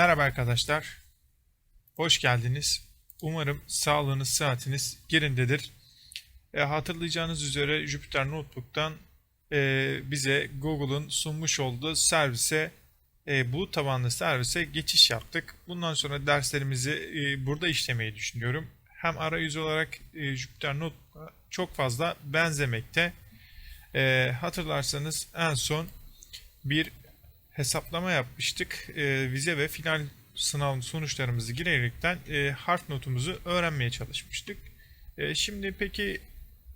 Merhaba arkadaşlar. Hoş geldiniz. Umarım sağlığınız, sıhhatiniz yerindedir. E, hatırlayacağınız üzere Jupyter Notebook'tan e, bize Google'un sunmuş olduğu servise, e, bulut tabanlı servise geçiş yaptık. Bundan sonra derslerimizi e, burada işlemeyi düşünüyorum. Hem arayüz olarak e, Jupyter Notebook'a çok fazla benzemekte. E, hatırlarsanız en son bir hesaplama yapmıştık. E, vize ve final sınav sonuçlarımızı girerekten e, harf notumuzu öğrenmeye çalışmıştık. E, şimdi peki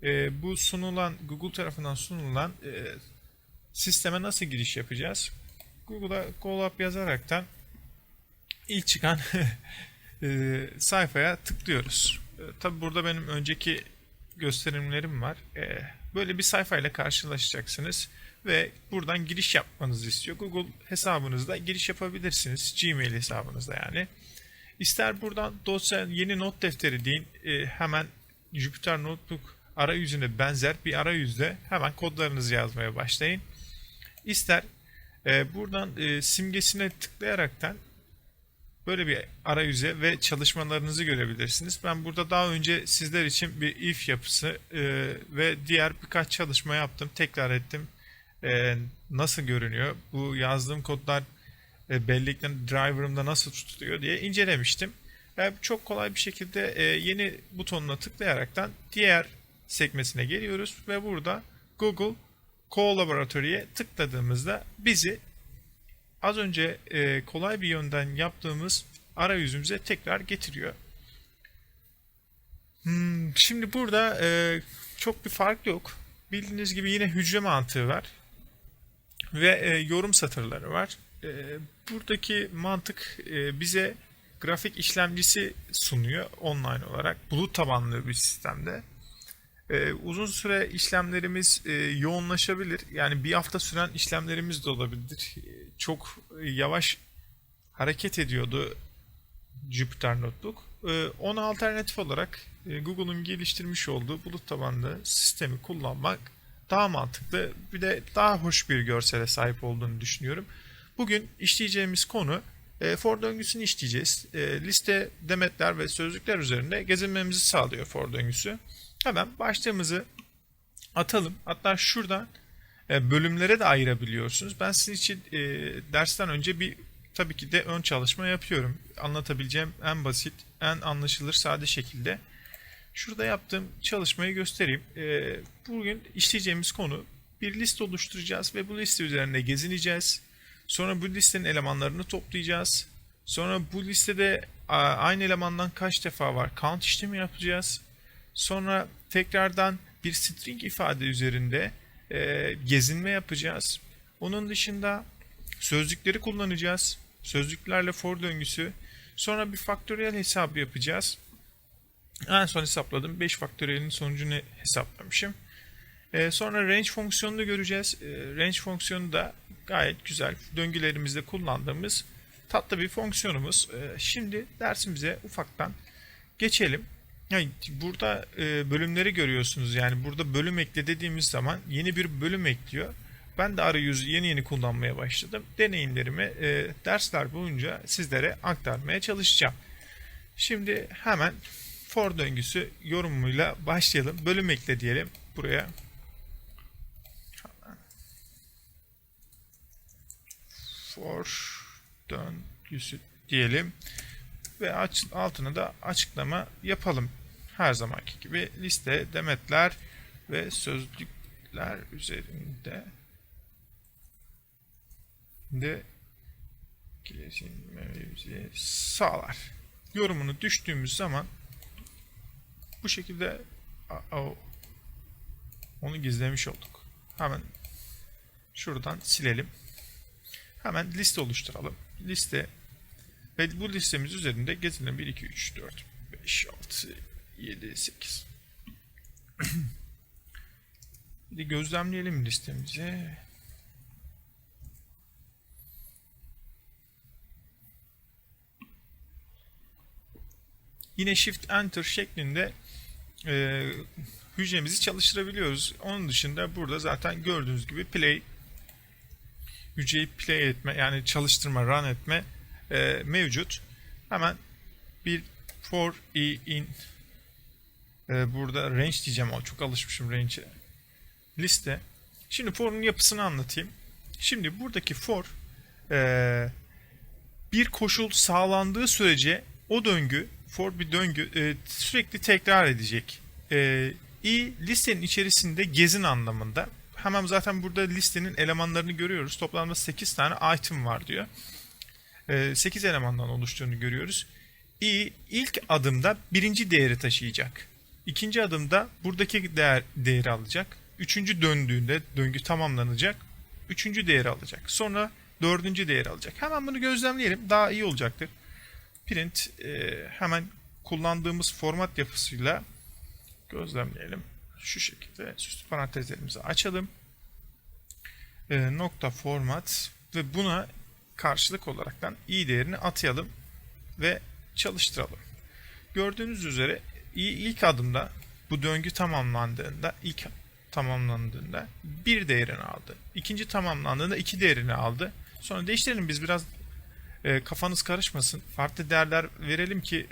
e, bu sunulan Google tarafından sunulan e, sisteme nasıl giriş yapacağız? Google'a Colab yazaraktan ilk çıkan e, sayfaya tıklıyoruz. E, Tabi burada benim önceki gösterimlerim var. E, böyle bir sayfayla karşılaşacaksınız ve buradan giriş yapmanızı istiyor. Google hesabınızda giriş yapabilirsiniz. Gmail hesabınızda yani. İster buradan dosya yeni not defteri deyin. E, hemen Jupyter Notebook arayüzüne benzer bir arayüzde hemen kodlarınızı yazmaya başlayın. İster e, buradan e, simgesine tıklayaraktan böyle bir arayüze ve çalışmalarınızı görebilirsiniz. Ben burada daha önce sizler için bir if yapısı ve diğer birkaç çalışma yaptım. Tekrar ettim. E, nasıl görünüyor? Bu yazdığım kodlar e, belleğinden driver'ımda nasıl tutuluyor diye incelemiştim. E, çok kolay bir şekilde e, yeni butonuna tıklayaraktan diğer sekmesine geliyoruz ve burada Google Collaboratory'e tıkladığımızda bizi az önce e, kolay bir yönden yaptığımız arayüzümüze tekrar getiriyor. Hmm, şimdi burada e, çok bir fark yok. Bildiğiniz gibi yine hücre mantığı var ve e, yorum satırları var. E, buradaki mantık e, bize grafik işlemcisi sunuyor online olarak bulut tabanlı bir sistemde. E, uzun süre işlemlerimiz e, yoğunlaşabilir. Yani bir hafta süren işlemlerimiz de olabilir. E, çok yavaş hareket ediyordu Jupyter Notebook. E, ona alternatif olarak e, Google'un geliştirmiş olduğu bulut tabanlı sistemi kullanmak daha mantıklı bir de daha hoş bir görsele sahip olduğunu düşünüyorum. Bugün işleyeceğimiz konu e, for döngüsünü işleyeceğiz. E, liste, demetler ve sözlükler üzerinde gezinmemizi sağlıyor for döngüsü. Hemen başlığımızı atalım. Hatta şuradan e, bölümlere de ayırabiliyorsunuz. Ben sizin için e, dersten önce bir tabii ki de ön çalışma yapıyorum. Anlatabileceğim en basit, en anlaşılır, sade şekilde. Şurada yaptığım çalışmayı göstereyim. E, bugün işleyeceğimiz konu bir liste oluşturacağız ve bu liste üzerinde gezineceğiz. Sonra bu listenin elemanlarını toplayacağız. Sonra bu listede aynı elemandan kaç defa var count işlemi yapacağız. Sonra tekrardan bir string ifade üzerinde e, gezinme yapacağız. Onun dışında sözcükleri kullanacağız. Sözcüklerle for döngüsü. Sonra bir faktöriyel hesabı yapacağız. En son hesapladım. 5 faktöriyelin sonucunu hesaplamışım. E, sonra range fonksiyonunu göreceğiz. E, range fonksiyonu da gayet güzel. Döngülerimizde kullandığımız tatlı bir fonksiyonumuz. E, şimdi dersimize ufaktan geçelim. Yani burada e, bölümleri görüyorsunuz. Yani burada bölüm ekle dediğimiz zaman yeni bir bölüm ekliyor. Ben de arayüzü yeni yeni kullanmaya başladım. Deneyimlerimi e, dersler boyunca sizlere aktarmaya çalışacağım. Şimdi hemen for döngüsü yorumuyla başlayalım. Bölüm ekle diyelim buraya. For döngüsü diyelim ve altına da açıklama yapalım. Her zamanki gibi liste, demetler ve sözlükler üzerinde de gezinmemizi sağlar. Yorumunu düştüğümüz zaman bu şekilde onu gizlemiş olduk. Hemen şuradan silelim. Hemen liste oluşturalım. Liste ve bu listemiz üzerinde gezilen 1, 2, 3, 4, 5, 6, 7, 8. Bir de gözlemleyelim listemizi. Yine Shift Enter şeklinde e, hücremizi çalıştırabiliyoruz. Onun dışında burada zaten gördüğünüz gibi play hücreyi play etme yani çalıştırma, run etme e, mevcut. Hemen bir for i in e, burada range diyeceğim ama çok alışmışım range'e. Liste. Şimdi for'un yapısını anlatayım. Şimdi buradaki for e, bir koşul sağlandığı sürece o döngü for bir döngü e, sürekli tekrar edecek. E, i listenin içerisinde gezin anlamında. Hemen zaten burada listenin elemanlarını görüyoruz. Toplamda 8 tane item var diyor. E, 8 elemandan oluştuğunu görüyoruz. i ilk adımda birinci değeri taşıyacak. İkinci adımda buradaki değer, değeri alacak. Üçüncü döndüğünde döngü tamamlanacak. Üçüncü değeri alacak. Sonra dördüncü değeri alacak. Hemen bunu gözlemleyelim. Daha iyi olacaktır. Print e, hemen kullandığımız format yapısıyla gözlemleyelim. Şu şekilde süslü parantezlerimizi açalım. E, nokta format ve buna karşılık olaraktan i değerini atayalım ve çalıştıralım. Gördüğünüz üzere i ilk adımda bu döngü tamamlandığında ilk tamamlandığında bir değerini aldı. İkinci tamamlandığında iki değerini aldı. Sonra değiştirelim biz biraz e, kafanız karışmasın. Farklı değerler verelim ki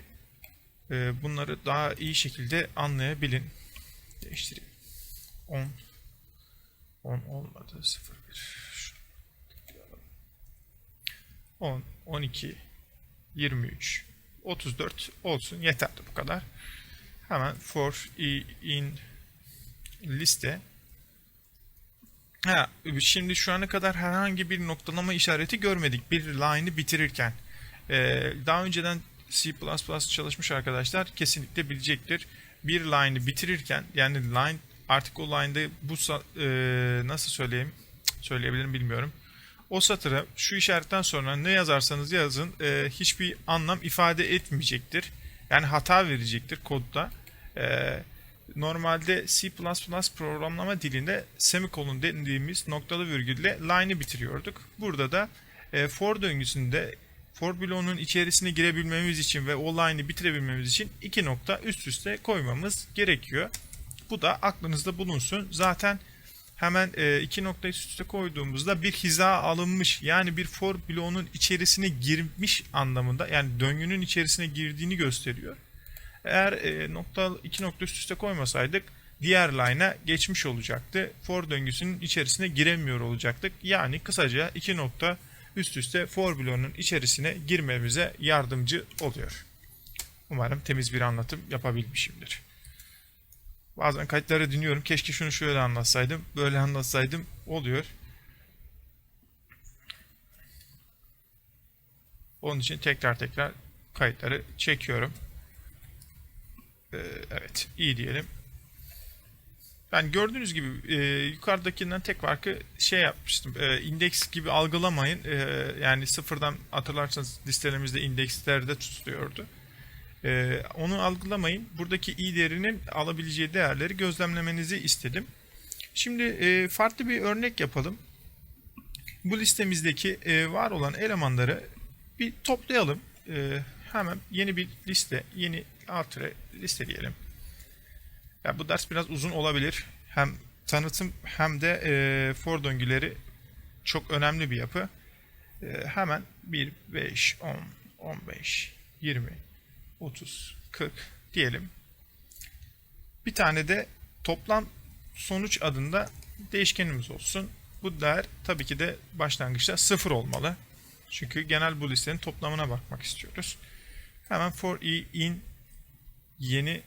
e, bunları daha iyi şekilde anlayabilin. Değiştireyim. 10 10 olmadı. 0 1 10 12 23 34 olsun. Yeterli bu kadar. Hemen for in liste Ha, şimdi şu ana kadar herhangi bir noktalama işareti görmedik bir line'ı bitirirken. Ee, daha önceden C++ çalışmış arkadaşlar kesinlikle bilecektir. Bir line'ı bitirirken yani line artık o line'da bu e, nasıl söyleyeyim söyleyebilirim bilmiyorum. O satıra şu işaretten sonra ne yazarsanız yazın e, hiçbir anlam ifade etmeyecektir. Yani hata verecektir kodda. Eee normalde C++ programlama dilinde semikolon dediğimiz noktalı virgülle line'ı bitiriyorduk. Burada da e, for döngüsünde for bloğunun içerisine girebilmemiz için ve o line'ı bitirebilmemiz için iki nokta üst üste koymamız gerekiyor. Bu da aklınızda bulunsun. Zaten hemen e, iki nokta üst üste koyduğumuzda bir hiza alınmış yani bir for bloğunun içerisine girmiş anlamında yani döngünün içerisine girdiğini gösteriyor. Eğer e, nokta iki nokta üst üste koymasaydık diğer line'a geçmiş olacaktı. For döngüsünün içerisine giremiyor olacaktık. Yani kısaca iki nokta üst üste for bloğunun içerisine girmemize yardımcı oluyor. Umarım temiz bir anlatım yapabilmişimdir. Bazen kayıtları dinliyorum. Keşke şunu şöyle anlatsaydım, böyle anlatsaydım oluyor. Onun için tekrar tekrar kayıtları çekiyorum. Ee, evet iyi diyelim. Ben gördüğünüz gibi e, yukarıdakinden tek farkı şey yapmıştım. E, indeks gibi algılamayın. E, yani sıfırdan hatırlarsanız listelerimizde indekslerde tutuluyordu. E, onu algılamayın. Buradaki i değerinin alabileceği değerleri gözlemlemenizi istedim. Şimdi e, farklı bir örnek yapalım. Bu listemizdeki e, var olan elemanları bir toplayalım. E, hemen yeni bir liste, yeni alt liste diyelim. Bu ders biraz uzun olabilir. Hem tanıtım hem de e, for döngüleri çok önemli bir yapı. E, hemen 1, 5, 10, 15, 20, 30, 40 diyelim. Bir tane de toplam sonuç adında değişkenimiz olsun. Bu değer tabii ki de başlangıçta 0 olmalı. Çünkü genel bu listenin toplamına bakmak istiyoruz. Hemen for i in yeni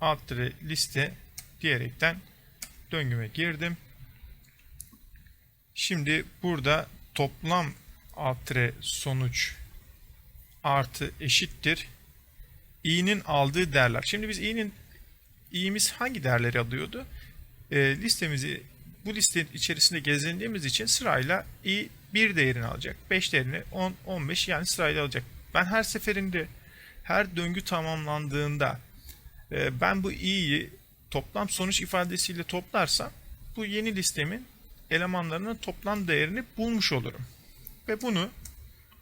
alt liste diyerekten döngüme girdim. Şimdi burada toplam alt sonuç artı eşittir i'nin aldığı değerler. Şimdi biz i'nin i'miz hangi değerleri alıyordu? E, listemizi bu listenin içerisinde gezindiğimiz için sırayla i 1 değerini alacak. 5 değerini 10, 15 yani sırayla alacak. Ben her seferinde her döngü tamamlandığında e, ben bu i'yi toplam sonuç ifadesiyle toplarsam bu yeni listemin elemanlarının toplam değerini bulmuş olurum. Ve bunu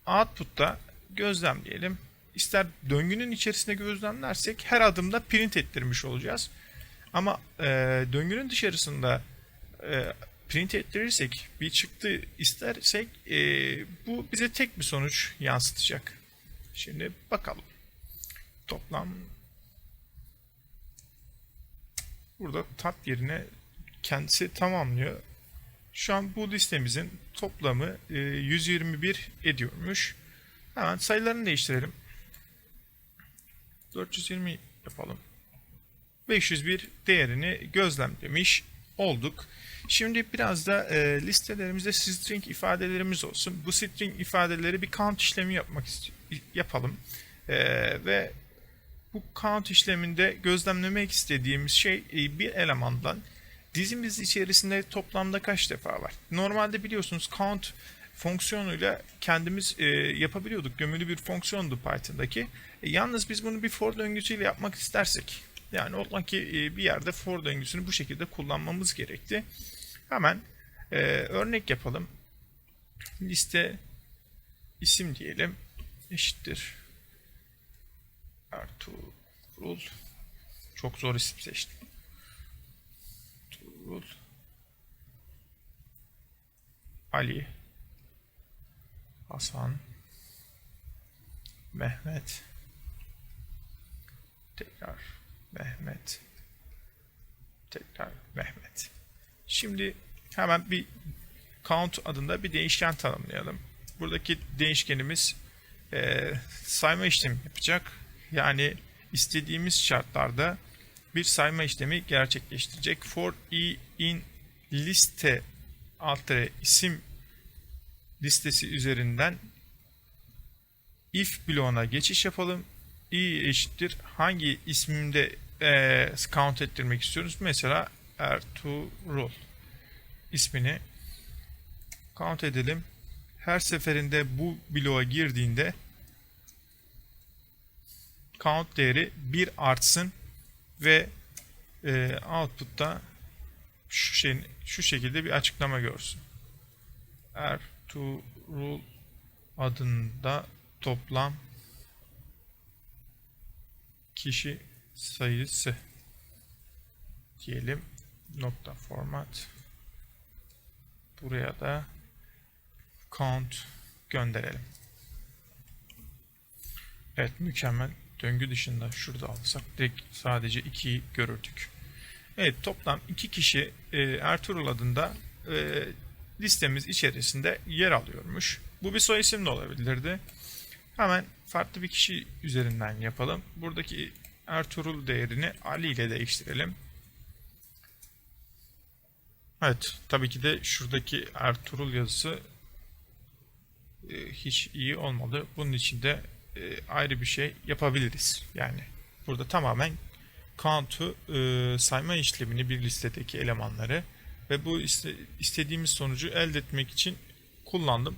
output'ta gözlemleyelim. İster döngünün içerisinde gözlemlersek her adımda print ettirmiş olacağız. Ama e, döngünün dışarısında e, print ettirirsek, bir çıktı istersek e, bu bize tek bir sonuç yansıtacak. Şimdi bakalım. Toplam burada tat yerine kendisi tamamlıyor. Şu an bu listemizin toplamı e, 121 ediyormuş. Hemen sayılarını değiştirelim. 420 yapalım. 501 değerini gözlemlemiş olduk. Şimdi biraz da e, listelerimizde string ifadelerimiz olsun. Bu string ifadeleri bir count işlemi yapmak yapalım. E, ve bu count işleminde gözlemlemek istediğimiz şey e, bir elemandan dizimiz içerisinde toplamda kaç defa var? Normalde biliyorsunuz count fonksiyonuyla kendimiz e, yapabiliyorduk. Gömülü bir fonksiyondu Python'daki. E, yalnız biz bunu bir for döngüsüyle yapmak istersek yani ola ki e, bir yerde for döngüsünü bu şekilde kullanmamız gerekti. Hemen e, örnek yapalım. Liste isim diyelim eşittir Ertuğrul. Çok zor isim seçtim. Ertuğrul. Ali. Hasan. Mehmet. Tekrar Mehmet. Tekrar Mehmet. Şimdi hemen bir count adında bir değişken tanımlayalım. Buradaki değişkenimiz e, sayma işlemi yapacak yani istediğimiz şartlarda bir sayma işlemi gerçekleştirecek for i in liste alt isim listesi üzerinden if bloğuna geçiş yapalım. i eşittir hangi ismimde e, count ettirmek istiyoruz. Mesela Ertuğrul ismini count edelim. Her seferinde bu bloğa girdiğinde count değeri 1 artsın ve e, output'ta şu şeyin şu şekilde bir açıklama görsün. Ertuğrul adında toplam kişi sayısı diyelim nokta format buraya da count gönderelim. Evet mükemmel. Döngü dışında şurada alsak direkt sadece 2'yi görürdük. Evet toplam 2 kişi e, Ertuğrul adında e, listemiz içerisinde yer alıyormuş. Bu bir soy isim de olabilirdi. Hemen farklı bir kişi üzerinden yapalım. Buradaki Ertuğrul değerini Ali ile değiştirelim. Evet tabii ki de şuradaki Ertuğrul yazısı e, hiç iyi olmadı. Bunun için de e, ayrı bir şey yapabiliriz. Yani burada tamamen count'u e, sayma işlemini bir listedeki elemanları ve bu iste, istediğimiz sonucu elde etmek için kullandım.